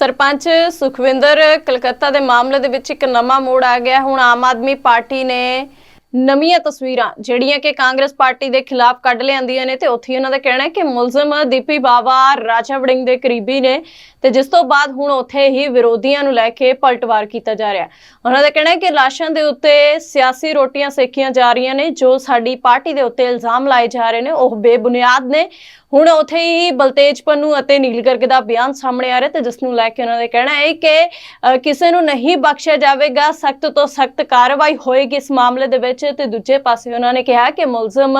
ਸਰਪੰਚ ਸੁਖਵਿੰਦਰ, ਕਲਕੱਤਾ ਦੇ ਮਾਮਲੇ ਦੇ ਵਿੱਚ ਇੱਕ ਨਵਾਂ ਮੋੜ ਆ ਗਿਆ। ਹੁਣ ਆਮ ਆਦਮੀ ਪਾਰਟੀ ਨੇ ਨਵੀਆਂ ਤਸਵੀਰਾਂ, ਜਿਹੜੀਆਂ ਕਿ ਕਾਂਗਰਸ ਪਾਰਟੀ ਦੇ ਖਿਲਾਫ ਕੱਢ ਲਿਆਂਦੀਆਂ ਨੇ, ਤੇ ਉੱਥੇ ਉਹਨਾਂ ਦਾ ਕਹਿਣਾ ਹੈ ਕਿ ਮੁਲਜ਼ਮ ਦੀਪੀ ਬਾਵਾ, ਰਾਜਾ ਵੜਿੰਗ ਦੇ ਕਰੀਬੀ ਨੇ, ਤੇ ਜਿਸ ਤੋਂ ਬਾਅਦ ਹੁਣ ਉੱਥੇ ਹੀ ਵਿਰੋਧੀਆਂ ਨੂੰ ਲੈ ਕੇ ਪਲਟਵਾਰ ਕੀਤਾ ਜਾ ਰਿਹਾ ਉਹਨਾਂ ਦਾ ਕਹਿਣਾ ਹੈ ਕਿ ਲਾਸ਼ਾਂ ਦੇ ਉੱਤੇ ਸਿਆਸੀ ਰੋਟੀਆਂ ਸੇਕੀਆਂ ਜਾ ਰਹੀਆਂ ਨੇ, ਜੋ ਸਾਡੀ ਪਾਰਟੀ ਦੇ ਉੱਤੇ ਇਲਜ਼ਾਮ ਲਾਏ ਜਾ ਰਹੇ ਨੇ, ਉਹ ਬੇਬੁਨਿਆਦ ਨੇ। ਹੁਣ ਉੱਥੇ ਹੀ ਬਲਤੇਜ ਪੰਨੂ ਅਤੇ ਨੀਲ ਗਰਗ ਦਾ ਬਿਆਨ ਸਾਹਮਣੇ ਆ ਰਿਹਾ ਤੇ ਜਿਸ ਨੂੰ ਲੈ ਕੇ ਉਹਨਾਂ ਦਾ ਕਹਿਣਾ ਹੈ ਕਿ ਕਿਸੇ ਨੂੰ ਨਹੀਂ ਬਖਸ਼ਿਆ ਜਾਵੇਗਾ, ਸਖਤ ਤੋਂ ਸਖਤ ਕਾਰਵਾਈ ਹੋਏਗੀ ਇਸ ਮਾਮਲੇ ਦੇ ਵਿੱਚ ਤੇ ਦੂਜੇ ਪਾਸੇ ਉਹਨਾਂ ਨੇ ਕਿਹਾ ਕਿ ਮੁਲਜ਼ਮ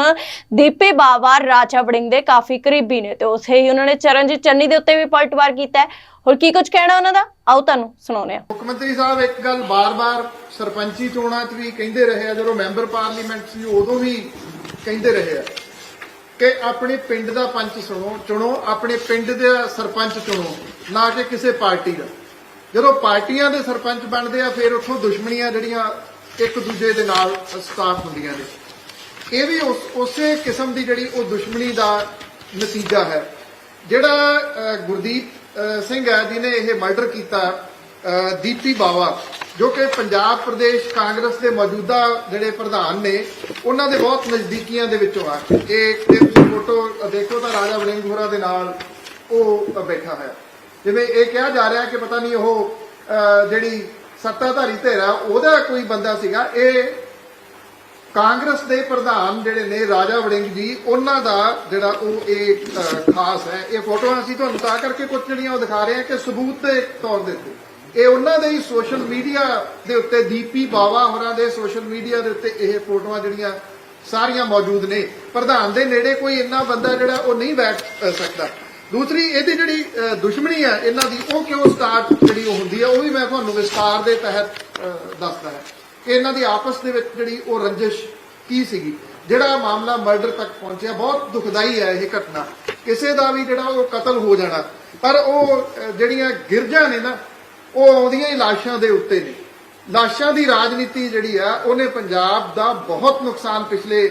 ਦੀਪੇ ਬਾਵਾ ਰਾਜਾ ਵੜਿੰਗ ਦੇ ਕਾਫੀ ਕਰੀਬੀ ਨੇ ਤੇ ਉਸੇ ਹੀ ਉਹਨਾਂ ਨੇ ਚਰਨਜੀਤ ਚੰਨੀ ਦੇ ਉੱਤੇ ਵੀ ਪਲਟਵਾਰ ਕੀਤਾ ਹੈ। ਹੋਰ ਕੀ ਕੁਝ ਕਹਿਣਾ ਉਹਨਾਂ ਦਾ? ਆਓ ਤੁਹਾਨੂੰ ਸੁਣਾਉਂਦੇ ਹਾਂ। ਮੁੱਖ ਮੰਤਰੀ ਸਾਹਿਬ, ਇੱਕ ਗੱਲ ਬਾਰ-ਬਾਰ ਸਰਪੰਚੀ ਚੋਣਾਂ 'ਚ ਵੀ ਕਹਿੰਦੇ ਰਹੇ ਆ, ਜਦੋਂ ਮੈਂਬਰ ਪਾਰਲੀਮੈਂਟ ਸੀ ਉਦੋਂ ਵੀ ਕਹਿੰਦੇ ਰਹੇ ਆ। ਕਿ ਆਪਣੇ ਪਿੰਡ ਦਾ ਪੰਚ ਸੁਣੋ, ਚੁਣੋ, ਆਪਣੇ ਪਿੰਡ ਦੇ ਸਰਪੰਚ ਚੁਣੋ, ਨਾ ਕਿ ਕਿਸੇ ਪਾਰਟੀ ਦਾ। ਜਦੋਂ ਪਾਰਟੀਆਂ ਦੇ ਸਰਪੰਚ ਬਣਦੇ ਆ, ਫਿਰ ਉੱਥੋਂ ਦੁਸ਼ਮਣੀਆਂ ਜਿਹੜੀਆਂ ਇੱਕ ਦੂਜੇ ਦੇ ਨਾਲ ਸਟਾਰਟ ਹੁੰਦੀਆਂ ਨੇ। ਇਹ ਵੀ ਉਸੇ ਕਿਸਮ ਦੀ ਜਿਹੜੀ ਉਹ ਦੁਸ਼ਮਣੀ ਦਾ ਨਤੀਜਾ ਹੈ। ਜਿਹੜਾ ਗੁਰਦੀਪ ਸਿੰਘ ਹੈ, ਜਿਹਨੇ ਇਹ ਮਰਡਰ ਕੀਤਾ ਦੀਪੀ ਬਾਵਾ। ਜੋ ਕਿ ਪੰਜਾਬ ਪ੍ਰਦੇਸ਼ ਕਾਂਗਰਸ ਦੇ ਮੌਜੂਦਾ ਜਿਹੜੇ ਪ੍ਰਧਾਨ ਨੇ, ਉਹਨਾਂ ਦੇ ਬਹੁਤ ਨਜ਼ਦੀਕੀਆਂ ਦੇ ਵਿੱਚੋਂ ਆ। ਇਹ ਜੇ ਤੁਸੀਂ ਫੋਟੋ ਦੇਖੋ ਤਾਂ ਰਾਜਾ ਵੜਿੰਗ ਹੋਰਾਂ ਦੇ ਨਾਲ ਉਹ ਬੈਠਾ ਹੈ ਜਿਵੇਂ ਇਹ ਕਿਹਾ ਜਾ ਰਿਹਾ ਕਿ ਪਤਾ ਨਹੀਂ ਉਹ ਜਿਹੜੀ ਸੱਤਾਧਾਰੀ ਧਿਰ ਆ, ਉਹਦਾ ਕੋਈ ਬੰਦਾ ਸੀਗਾ। ਇਹ ਕਾਂਗਰਸ ਦੇ ਪ੍ਰਧਾਨ ਜਿਹੜੇ ਨੇ, ਰਾਜਾ ਵੜਿੰਗ ਜੀ, ਉਹਨਾਂ ਦਾ ਜਿਹੜਾ ਉਹ ਇਹ ਖਾਸ ਹੈ। ਇਹ ਫੋਟੋਆਂ ਅਸੀਂ ਤੁਹਾਨੂੰ ਤਾਂ ਕਰਕੇ ਕੁਝ ਜਿਹੜੀਆਂ ਉਹ ਦਿਖਾ ਰਹੇ ਹਾਂ ਕਿ ਸਬੂਤ ਦੇ ਤੌਰ ਦੇ ਉੱਤੇ। ਇਹ ਉਹਨਾਂ ਦੇ ਹੀ ਸੋਸ਼ਲ ਮੀਡੀਆ ਦੇ ਉੱਤੇ ਦੀਪੀ ਬਾਵਾ ਹੋਰਾਂ ਦੇ ਸੋਸ਼ਲ ਮੀਡੀਆ ਦੇ ਉੱਤੇ ਇਹ ਫੋਟੋਆਂ ਜਿਹੜੀਆਂ ਸਾਰੀਆਂ ਮੌਜੂਦ ਨੇ। ਪ੍ਰਧਾਨ ਦੇ ਨੇੜੇ ਕੋਈ ਇੰਨਾ ਬੰਦਾ ਜਿਹੜਾ ਉਹ ਨਹੀਂ ਬੈਠ ਸਕਦਾ। ਦੂਸਰੀ, ਇਹਦੀ ਜਿਹੜੀ ਦੁਸ਼ਮਣੀ ਹੈ ਇਹਨਾਂ ਦੀ, ਉਹ ਕਿਉਂ ਸਟਾਰਟ ਜਿਹੜੀ ਹੁੰਦੀ ਹੈ ਉਹ ਵੀ ਮੈਂ ਤੁਹਾਨੂੰ ਵਿਸਤਾਰ ਦੇ ਤਹਿਤ ਦੱਸਦਾ ਹੈ। ਕਿ ਇਹਨਾਂ ਦੀ ਆਪਸ ਦੇ ਵਿੱਚ ਜਿਹੜੀ ਉਹ ਰੰਜਿਸ਼ ਕੀ ਸੀਗੀ? ਜਿਹੜਾ ਮਾਮਲਾ ਮਰਡਰ ਤੱਕ ਪਹੁੰਚਿਆ, ਬਹੁਤ ਦੁਖਦਾਈ ਹੈ ਇਹ ਘਟਨਾ। ਕਿਸੇ ਦਾ ਵੀ ਜਿਹੜਾ ਉਹ ਕਤਲ ਹੋ ਜਾਣਾ, ਪਰ ਉਹ ਜਿਹੜੀਆਂ ਗਿਰਜਾਂ ਨੇ ਨਾ ਉਹ ਆਉਂਦੀਆਂ ਹੀ ਲਾਸ਼ਾਂ ਦੇ ਉੱਤੇ ਨੇ। ਲਾਸ਼ਾਂ ਦੀ ਰਾਜਨੀਤੀ ਜਿਹੜੀ ਆ, ਉਹਨੇ ਪੰਜਾਬ ਦਾ ਬਹੁਤ ਨੁਕਸਾਨ ਪਿਛਲੇ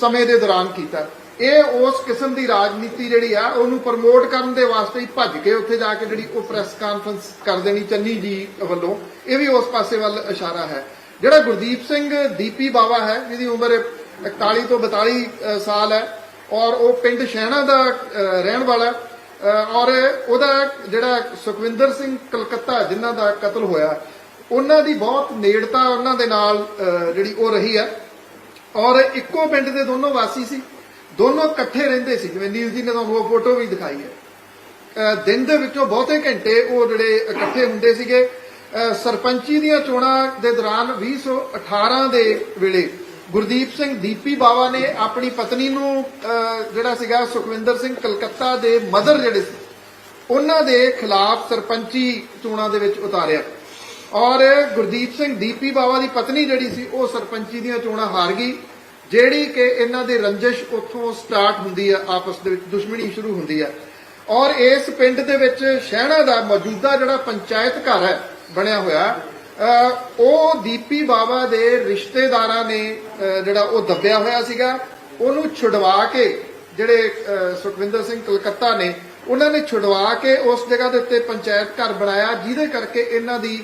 ਸਮੇਂ ਦੇ ਦੌਰਾਨ ਕੀਤਾ। ਇਹ ਉਸ ਕਿਸਮ ਦੀ ਰਾਜਨੀਤੀ ਜਿਹੜੀ ਆ, ਉਹਨੂੰ ਪ੍ਰਮੋਟ ਕਰਨ ਦੇ ਵਾਸਤੇ ਹੀ ਭੱਜ ਕੇ ਉੱਥੇ ਜਾ ਕੇ ਜਿਹੜੀ ਉਹ ਪ੍ਰੈਸ ਕਾਨਫਰੰਸ ਕਰ ਦੇਣੀ ਚੰਨੀ ਜੀ ਵੱਲੋਂ। ਇਹ ਵੀ ਉਸ ਪਾਸੇ ਵੱਲ ਇਸ਼ਾਰਾ ਹੈ। ਜਿਹੜਾ ਗੁਰਦੀਪ ਸਿੰਘ ਦੀਪੀ ਬਾਵਾ ਹੈ, ਜਿਹਦੀ ਉਮਰ 41 ਤੋਂ 42 ਸਾਲ ਹੈ, ਔਰ ਉਹ ਪਿੰਡ ਸ਼ਹਿਣਾ ਦਾ ਰਹਿਣ ਵਾਲਾ ਔਰ ਉਹਦਾ ਜਿਹੜਾ ਸੁਖਵਿੰਦਰ ਸਿੰਘ ਕਲਕੱਤਾ ਜਿਨ੍ਹਾਂ ਦਾ ਕਤਲ ਹੋਇਆ, ਉਹਨਾਂ ਦੀ ਬਹੁਤ ਨੇੜਤਾ ਉਹਨਾਂ ਦੇ ਨਾਲ ਜਿਹੜੀ ਉਹ ਰਹੀ ਹੈ। ਔਰ ਇੱਕੋ ਪਿੰਡ ਦੇ ਦੋਨੋਂ ਵਾਸੀ ਸੀ। ਦੋਨੋਂ ਇਕੱਠੇ ਰਹਿੰਦੇ ਸੀ। ਜਿਵੇਂ ਨੀਲ ਜੀ ਨੇ ਤੁਹਾਨੂੰ ਉਹ ਫੋਟੋ ਵੀ ਦਿਖਾਈ ਹੈ। ਦਿਨ ਦੇ ਵਿੱਚੋਂ ਬਹੁਤੇ ਘੰਟੇ ਉਹ ਜਿਹੜੇ ਇਕੱਠੇ ਹੁੰਦੇ ਸੀਗੇ। ਸਰਪੰਚੀ ਦੀਆਂ ਚੋਣਾਂ ਦੇ ਦੌਰਾਨ 2018 ਦੇ ਵੇਲੇ ਗੁਰਦੀਪ ਸਿੰਘ ਦੀਪੀ ਬਾਵਾ ਨੇ ਆਪਣੀ ਪਤਨੀ ਨੂੰ ਜਿਹੜਾ ਸੀਗਾ ਸੁਖਵਿੰਦਰ ਸਿੰਘ ਕਲਕੱਤਾ ਦੇ ਮਦਰ ਜਿਹੜੇ ਸੀ, ਉਹਨਾਂ ਦੇ ਖਿਲਾਫ ਸਰਪੰਚੀ ਚੋਣਾਂ ਦੇ ਵਿੱਚ ਉਤਾਰਿਆ। ਔਰ ਗੁਰਦੀਪ ਸਿੰਘ ਦੀਪੀ ਬਾਵਾ ਦੀ ਪਤਨੀ ਜਿਹੜੀ ਸੀ, ਉਹ ਸਰਪੰਚੀ ਦੀਆਂ ਚੋਣਾਂ ਹਾਰ ਗਈ, ਜਿਹੜੀ ਕਿ ਇਹਨਾਂ ਦੇ ਰੰਜਿਸ਼ ਉੱਥੋਂ ਸਟਾਰਟ ਹੁੰਦੀ ਹੈ ਆਪਸ ਦੇ ਵਿੱਚ ਦੁਸ਼ਮਣੀ ਸ਼ੁਰੂ ਹੁੰਦੀ ਹੈ ਔਰ ਇਸ ਪਿੰਡ ਦੇ ਵਿੱਚ ਸ਼ਹਿਣਾ ਦਾ ਮੌਜੂਦਾ ਜਿਹੜਾ ਪੰਚਾਇਤ ਘਰ ਹੈ, ਬਣਿਆ ਹੋਇਆ ਉਹ ਦੀਪੀ ਬਾਵਾ ਦੇ ਰਿਸ਼ਤੇਦਾਰਾਂ ਨੇ ਜਿਹੜਾ ਉਹ ਦੱਬਿਆ ਹੋਇਆ ਸੀਗਾ, ਉਹਨੂੰ ਛੁਡਵਾ ਕੇ ਜਿਹੜੇ ਸੁਖਵਿੰਦਰ ਸਿੰਘ ਕਲਕੱਤਾ ਨੇ, ਉਹਨਾਂ ਨੇ ਛੁਡਵਾ ਕੇ ਉਸ ਜਗ੍ਹਾ ਦੇ ਉੱਤੇ ਪੰਚਾਇਤ ਘਰ ਬਣਾਇਆ, ਜਿਹਦੇ ਕਰਕੇ ਇਹਨਾਂ ਦੀ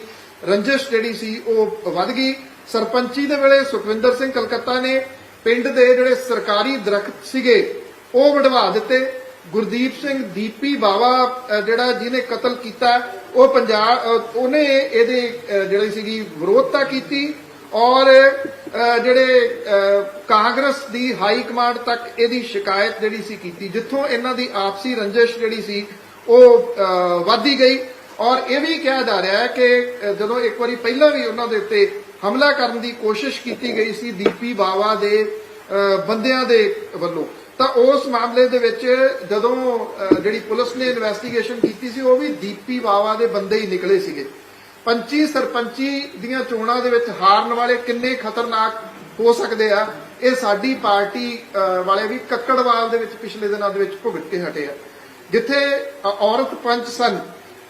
ਰੰਜਿਸ਼ ਜਿਹੜੀ ਸੀ ਉਹ ਵੱਧ ਗਈ। ਸਰਪੰਚੀ ਦੇ ਵੇਲੇ ਸੁਖਵਿੰਦਰ ਸਿੰਘ ਕਲਕੱਤਾ ਨੇ ਪਿੰਡ ਦੇ ਜਿਹੜੇ ਸਰਕਾਰੀ ਦਰਖਤ ਸੀਗੇ, ਉਹ ਵਢਵਾ ਦਿੱਤੇ। ਗੁਰਦੀਪ ਸਿੰਘ ਦੀਪੀ ਬਾਵਾ ਜਿਹੜਾ ਜਿਹਨੇ ਕਤਲ ਕੀਤਾ ਉਹ ਪੰਜਾਬ ਉਹਨੇ ਇਹਦੇ ਜਿਹੜੀ ਸੀਗੀ ਵਿਰੋਧਤਾ ਕੀਤੀ ਔਰ ਜਿਹੜੇ ਕਾਂਗਰਸ ਦੀ ਹਾਈ ਕਮਾਂਡ ਤੱਕ ਇਹਦੀ ਸ਼ਿਕਾਇਤ ਜਿਹੜੀ ਸੀ ਕੀਤੀ ਜਿੱਥੋਂ ਇਹਨਾਂ ਦੀ ਆਪਸੀ ਰੰਜਿਸ਼ ਜਿਹੜੀ ਸੀ ਉਹ ਅਹ, ਗਈ ਔਰ ਇਹ ਵੀ ਕਿਹਾ ਜਾ ਰਿਹਾ ਹੈ ਕਿ ਜਦੋਂ ਇੱਕ ਵਾਰੀ ਪਹਿਲਾਂ ਵੀ ਉਹਨਾਂ ਦੇ ਉੱਤੇ ਹਮਲਾ ਕਰਨ ਦੀ ਕੋਸ਼ਿਸ਼ ਕੀਤੀ ਗਈ ਸੀ ਦੀਪੀ ਬਾਵਾ ਦੇ ਬੰਦਿਆਂ ਦੇ ਵੱਲੋਂ। ਤਾਂ ਉਸ ਮਾਮਲੇ ਦੇ ਵਿੱਚ ਜਦੋਂ ਜਿਹੜੀ ਪੁਲਿਸ ਨੇ ਇਨਵੈਸਟੀਗੇਸ਼ਨ ਕੀਤੀ ਸੀ, ਉਹ ਵੀ ਦੀਪੀ ਬਾਵਾ ਦੇ ਬੰਦੇ ਹੀ ਨਿਕਲੇ ਸੀਗੇ। ਪੰਚੀ ਸਰਪੰਚੀ ਦੀਆਂ ਚੋਣਾਂ ਦੇ ਵਿੱਚ ਹਾਰਨ ਵਾਲੇ ਕਿੰਨੇ ਖਤਰਨਾਕ ਹੋ ਸਕਦੇ ਆ, ਇਹ ਸਾਡੀ ਪਾਰਟੀ ਵਾਲੇ ਵੀ ਕੱਕੜਵਾਲ ਦੇ ਵਿੱਚ ਪਿਛਲੇ ਦਿਨਾਂ ਦੇ ਵਿੱਚ ਭੁਗਤ ਕੇ ਹਟੇ ਆ। ਜਿੱਥੇ ਔਰਤ ਪੰਚ ਸਨ,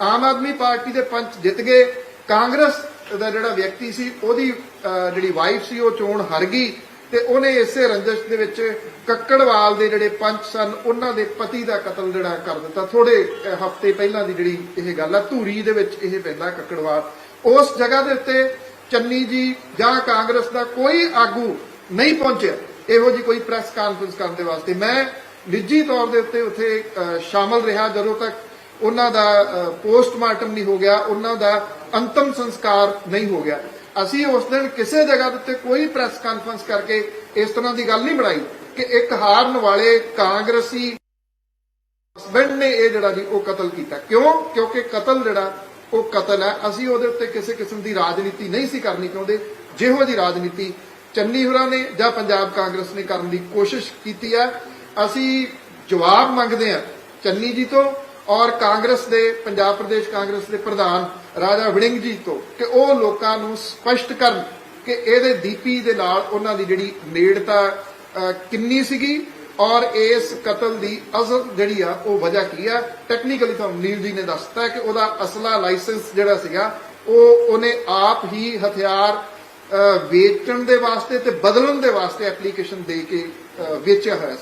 ਆਮ ਆਦਮੀ ਪਾਰਟੀ ਦੇ ਪੰਚ ਜਿੱਤ ਗਏ, ਕਾਂਗਰਸ ਦਾ ਜਿਹੜਾ ਵਿਅਕਤੀ ਸੀ, ਉਹਦੀ ਜਿਹੜੀ ਵਾਈਫ ਸੀ, ਉਹ ਚੋਣ ਹਾਰ ਗਈ। ਤੇ ਉਹਨੇ ਇਸੇ ਰੰਜਸ਼ ਦੇ ਵਿੱਚ ਕੱਕੜਵਾਲ ਦੇ ਜਿਹੜੇ ਪੰਚ ਸਨ, ਉਹਨਾਂ ਦੇ ਪਤੀ ਦਾ ਕਤਲ ਜਿਹੜਾ ਕਰ ਦਿੱਤਾ। ਥੋੜੇ ਹਫ਼ਤੇ ਪਹਿਲਾਂ ਦੀ ਜਿਹੜੀ ਇਹ ਗੱਲ ਆ, ਧੂਰੀ ਦੇ ਵਿੱਚ ਇਹ ਪੈਂਦਾ ਕੱਕੜਵਾਲ। ਉਸ ਜਗ੍ਹਾ ਦੇ ਉੱਤੇ ਚੰਨੀ ਜੀ ਜਾਂ ਕਾਂਗਰਸ ਦਾ ਕੋਈ ਆਗੂ ਨਹੀਂ ਪਹੁੰਚਿਆ। ਇਹੋ ਜੀ ਕੋਈ ਪ੍ਰੈਸ ਕਾਨਫਰੰਸ ਕਰਨ ਦੇ ਵਾਸਤੇ। ਮੈਂ ਨਿੱਜੀ ਤੌਰ ਦੇ ਉੱਤੇ ਉੱਥੇ ਸ਼ਾਮਲ ਰਿਹਾ। ਜਦੋਂ ਤੱਕ ਉਹਨਾਂ ਦਾ ਪੋਸਟਮਾਰਟਮ ਨਹੀਂ ਹੋ ਗਿਆ, ਉਹਨਾਂ ਦਾ ਅੰਤਮ ਸੰਸਕਾਰ ਨਹੀਂ ਹੋ ਗਿਆ। ਅਸੀਂ ਉਸ ਦਿਨ ਕਿਸੇ ਜਗ੍ਹਾ ਦੇ ਉੱਤੇ ਕੋਈ ਪ੍ਰੈਸ ਕਾਨਫਰੰਸ ਕਰਕੇ ਇਸ ਤਰ੍ਹਾਂ ਦੀ ਗੱਲ ਨਹੀਂ ਬਣਾਈ ਕਿ ਇੱਕ ਹਾਰਨ ਵਾਲੇ ਕਾਂਗਰਸੀ ਹਸਬੰਡ ਨੇ ਇਹ ਜਿਹੜਾ ਜੀ ਉਹ ਕਤਲ ਕੀਤਾ। ਕਿਉਂ? ਕਿਉਂਕਿ ਕਤਲ ਜਿਹੜਾ, ਉਹ ਕਤਲ ਹੈ। ਅਸੀਂ ਉਹਦੇ ਉੱਤੇ ਕਿਸੇ ਕਿਸਮ ਦੀ ਰਾਜਨੀਤੀ ਨਹੀਂ ਸੀ ਕਰਨੀ ਚਾਹੁੰਦੇ। ਜਿਹੋ ਜੀ ਰਾਜਨੀਤੀ ਚੰਨੀ ਹੋਰਾਂ ਨੇ ਜਾਂ ਪੰਜਾਬ ਕਾਂਗਰਸ ਨੇ ਕਰਨ ਦੀ ਕੋਸ਼ਿਸ਼ ਕੀਤੀ ਹੈ। ਅਸੀਂ ਜਵਾਬ ਮੰਗਦੇ ਹਾਂ ਚੰਨੀ ਜੀ ਤੋਂ ਔਰ ਕਾਂਗਰਸ ਦੇ, ਪੰਜਾਬ ਪ੍ਰਦੇਸ਼ ਕਾਂਗਰਸ ਦੇ ਪ੍ਰਧਾਨ ਰਾਜਾ ਵੜਿੰਗ ਜੀ ਤੋਂ ਕਿ ਉਹ ਲੋਕਾਂ ਨੂੰ ਸਪਸ਼ਟ ਕਰਨ ਕਿ ਇਹਦੇ ਦੀਪੀ ਦੇ ਨਾਲ ਉਹਨਾਂ ਦੀ ਜਿਹੜੀ ਨੇੜਤਾ ਕਿੰਨੀ ਸੀਗੀ ਔਰ ਇਸ ਕਤਲ ਦੀ ਅਸਲ ਜਿਹੜੀ ਆ ਉਹ ਵਜ੍ਹਾ ਕੀ ਆ। ਟੈਕਨੀਕਲੀ ਤੁਹਾਨੂੰ ਨੀਲ ਜੀ ਨੇ ਦੱਸਤਾ ਕਿ ਉਹਦਾ ਅਸਲਾ ਲਾਇਸੈਂਸ ਜਿਹੜਾ ਸੀਗਾ, ਉਹ ਉਹਨੇ ਆਪ ਹੀ ਹਥਿਆਰ ਵੇਚਣ ਦੇ ਵਾਸਤੇ ਤੇ ਬਦਲਣ ਦੇ ਵਾਸਤੇ ਐਪਲੀਕੇਸ਼ਨ ਦੇ ਕੇ ਵੇਚਿਆ ਹੋਇਆ ਸੀ।